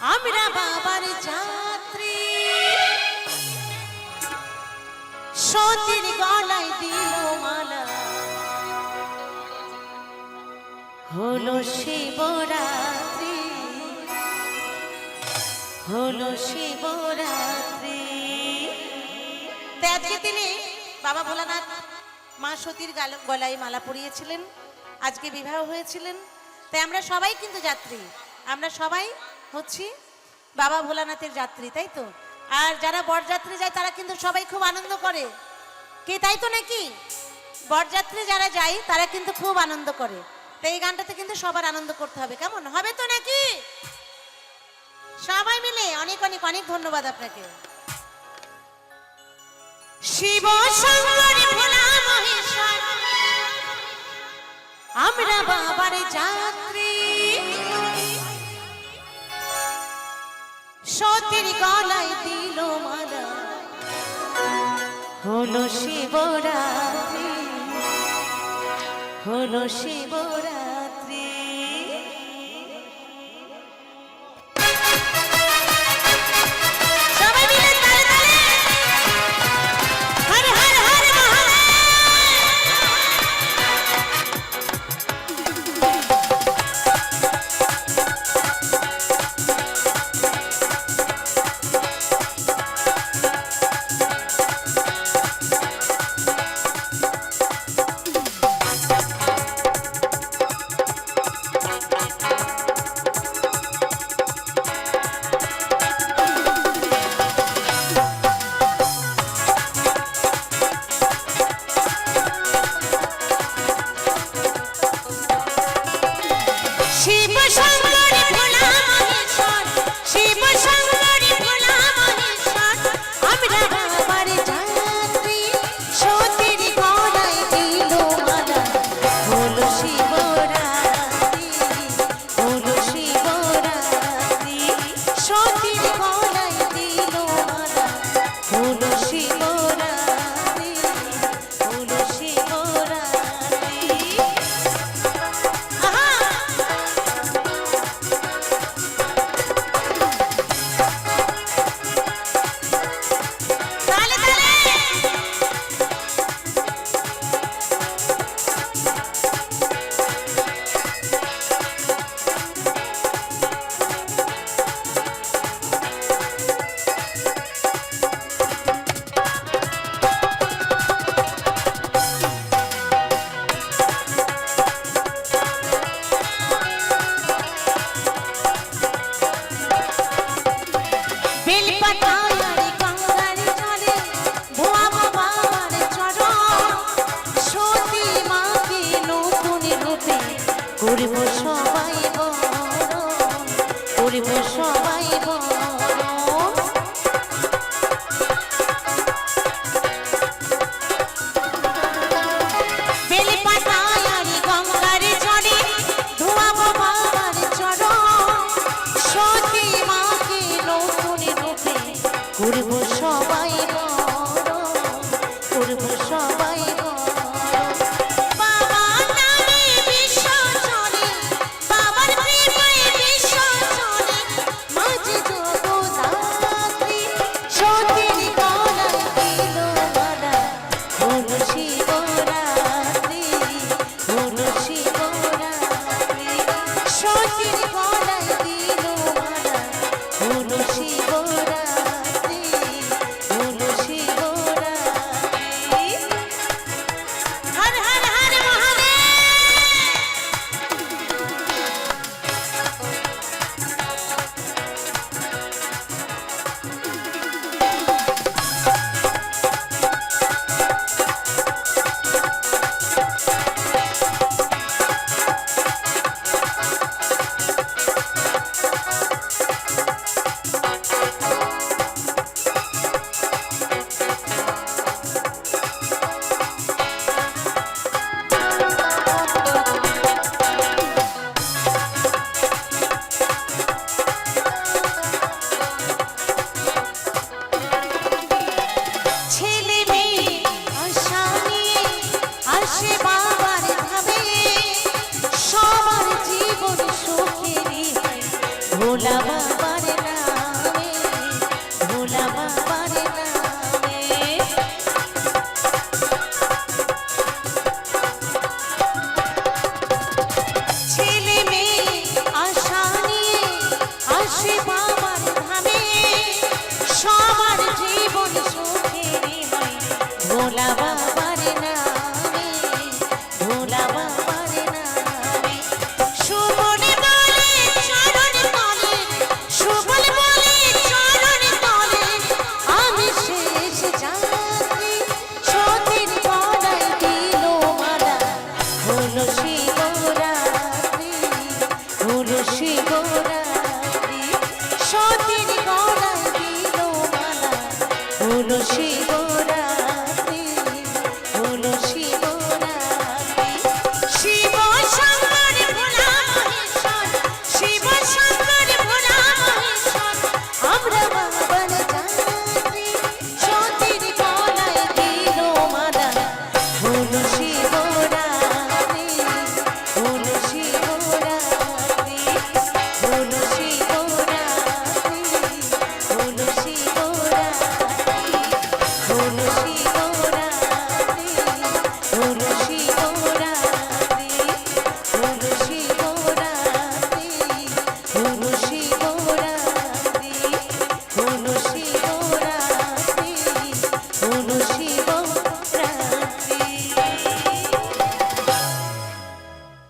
আমরা বাবার যাত্রী। সতীর গলায় দিল মালা। হলো শিবরাত্রি। হলো শিবরাত্রি। আজকে তিনি বাবা ভোলানাথ মা সতীর গলায় মালা পরিয়েছিলেন, আজকে বিবাহ হয়েছিলেন। তাই আমরা সবাই কিন্তু যাত্রী। আমরা সবাই হচ্ছি বাবা ভোলানাথের যাত্রী, তাই তো? আর যারা বরযাত্রী যায়, তারা কিন্তু সবাই খুব আনন্দ করে। কে, তাই তো নাকি? বরযাত্রী যারা যায়, তারা কিন্তু খুব আনন্দ করে। তাই এই গানটাতে কিন্তু সবার আনন্দ করতে হবে। কেমন? হবে তো নাকি? সবাই মিলে অনেক অনেক অনেক ধন্যবাদ আপনাকে। শিব শঙ্কর ভোলা মহেশ্বর আমরা বাবার যাত্রী। সতীর গলায় দিল মালা। হলো শিবরাত্রি। হলো শিবরাত্রি। করব সবাই করিব সবাই ¡Hola! তুলসী গো